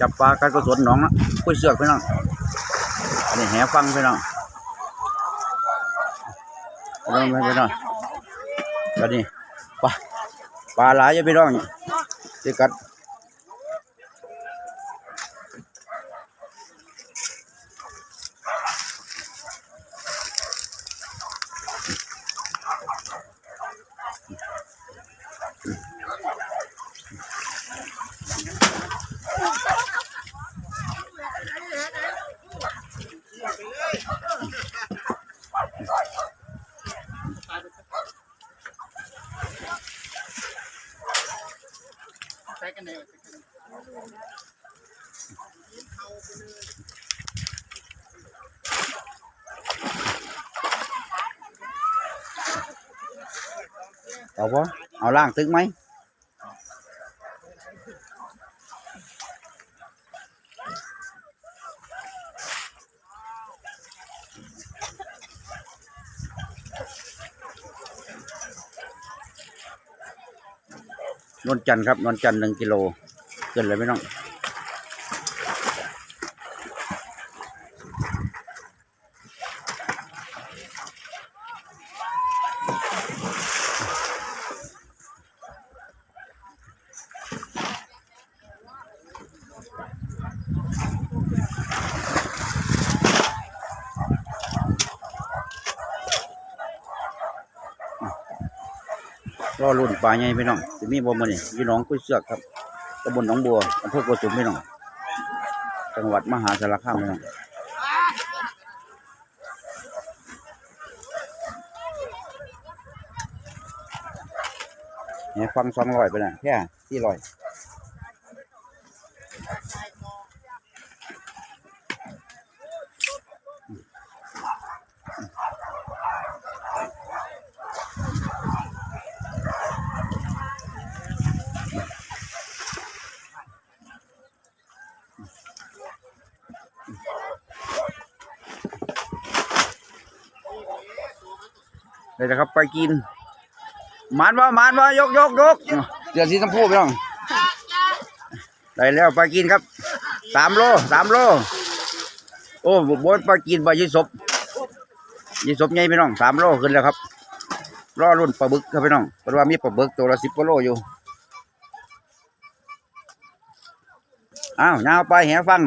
จับปลาการกุศลหนองนะกุ้ยเสือกพี่น้องอันนี้แหฟังพี่น้องพี่น้องพี่น้องอันนี้ปลาปลาหลายอยู่พี่น้องที่กัด เอาปะเอาล่างตึกไหม นวลจันทร์ครับนวลจันทร์หนึ่งกิโลเกินเลยไหมน้อง รอรุ่นปลาใหญ่พี่น้องจะมีบ่มันนี่ยี่น้องกุ้ยเสือกครับตำบลหนองบัวอำเภอโกสุมพี่น้อง จังหวัดมหาสารคามพี่น้องเนี่ยฟังสองร้อยไปนะแค่ที่ร้อย เลยนะครับไปกินหมันว่หมันว่ายกยกยกเดี๋ยวสีชมพูไปน้องได้แล้วไปกินครับสามโลสามโลโอ้บนไปกินไปยี่ศพยี่ศพใหญ่พี่น้องสามโลขึ้นแล้วครับรอรุ่นปลาบึกครับพี่น้องเพราะว่ามีปลาบึกตัวละสิบกว่าโลอยู่อ้าวยาวไปแหฟัง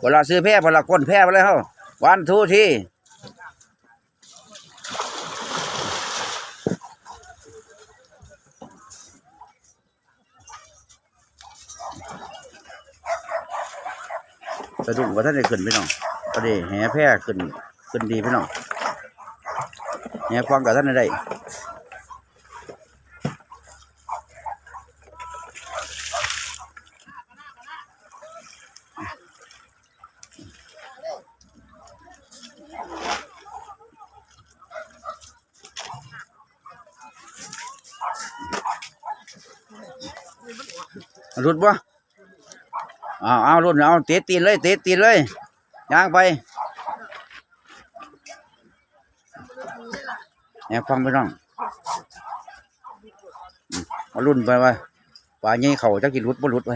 เวลาซื้อแพร่เวลาก้นแพร่ไปเลยเฮาวันทูที่ สะดุ้งว่าท่านได้ขึ้นพี่น้องก็ได้แห่แพร่ขึ้นขึ้นดีพี่น้องแห่ฟังกับท่านได้รุดบ่ อาเอารุ่นเอาเตะตีนเลยเตะตีนเลยย่างไปเนี่ยฟังไปน้องมเอารุ่นไปไปปลาใหญ่เขาจะกินรุดบ่รุดไป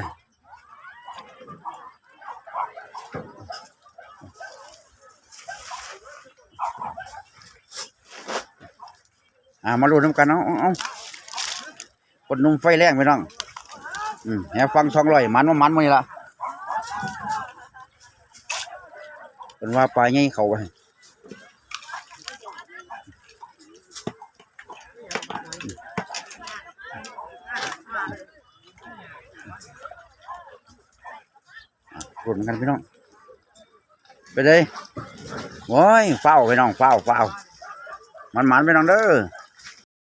อ่ามาลุ้นน้ำกันเอาเอาเอคนนุ่มไฟแรงไปน้อง อืมแหฟังสองร้อยมันว่ามันมั้ยล่ะ เป็นว่าปลาใหญ่เขาไปรวมกันพี่น้อง ไปเลยโอ้ยเฝ้าพี่น้องเฝ้าเฝ้ามันมันพี่น้องเด้อ